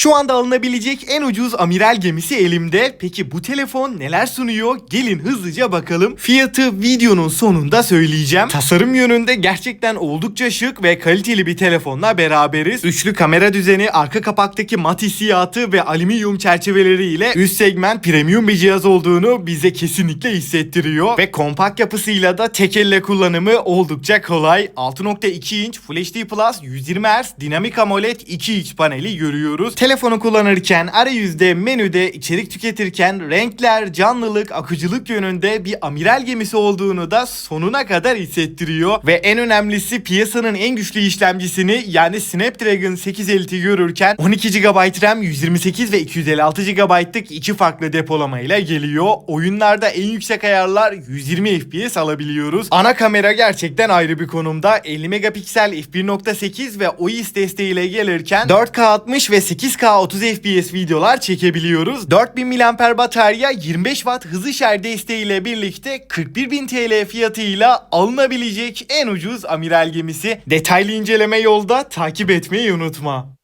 Şu anda alınabilecek en ucuz amiral gemisi elimde. Peki bu telefon neler sunuyor? Gelin hızlıca bakalım. Fiyatı videonun sonunda söyleyeceğim. Tasarım yönünde gerçekten oldukça şık ve kaliteli bir telefonla beraberiz. Üçlü kamera düzeni, arka kapaktaki mat hissiyatı ve alüminyum çerçeveleriyle üst segment premium bir cihaz olduğunu bize kesinlikle hissettiriyor. Ve kompakt yapısıyla da tek elle kullanımı oldukça kolay. 6.2 inç Full HD Plus 120 Hz dinamik AMOLED 2x paneli görüyoruz. Telefonu kullanırken arayüzde menüde içerik tüketirken renkler, canlılık, akıcılık yönünde bir amiral gemisi olduğunu da sonuna kadar hissettiriyor. Ve en önemlisi piyasanın en güçlü işlemcisini yani Snapdragon 850 görürken 12 GB RAM 128 ve 256 GB'lık iki farklı depolamayla geliyor. Oyunlarda en yüksek ayarlar 120 FPS alabiliyoruz. Ana kamera gerçekten ayrı bir konumda. 50 megapiksel f1.8 ve OIS desteğiyle gelirken 4K 60 ve 8K 30 FPS videolar çekebiliyoruz. 4000 mAh batarya 25 Watt hızlı şarj desteğiyle birlikte 41.000 TL fiyatıyla alınabilecek en ucuz amiral gemisi. Detaylı inceleme yolda takip etmeyi unutma.